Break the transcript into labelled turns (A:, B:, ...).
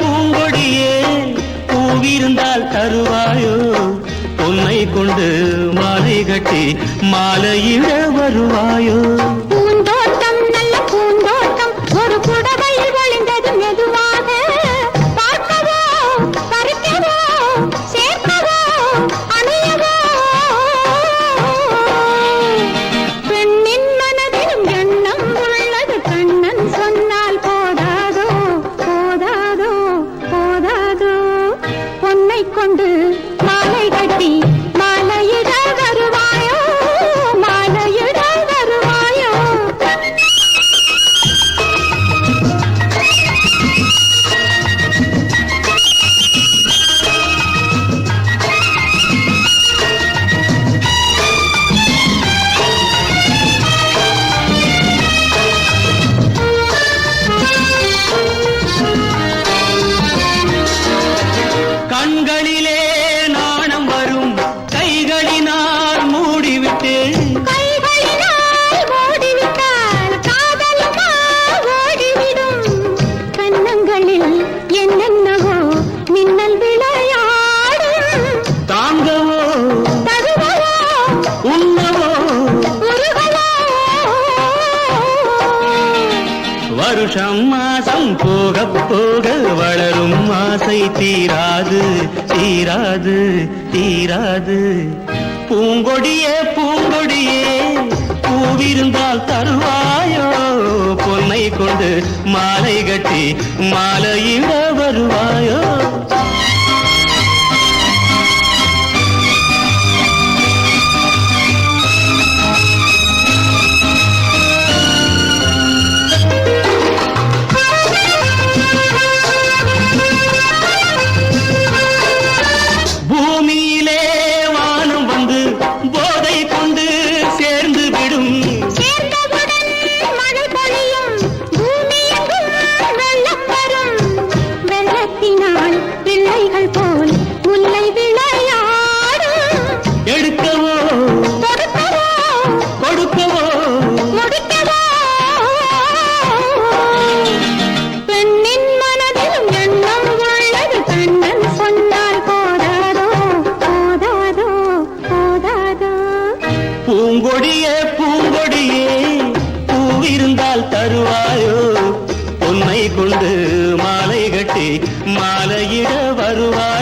A: பூங்கொடியே பூவிருந்தால் தருவாயோ? பொன்னை கொண்டு மாலை கட்டி மாலையிட வருவாயோ?
B: வருஷம் மாசம் போக போக வளரும் ஆசை தீராது தீராது தீராது. பூங்கொடியே பூங்கொடியே பூவிருந்தால் தருவாயோ? பொன்னை கொண்டு மாலை கட்டி மாலையிட வருவாயோ? மாலையிட வருவார்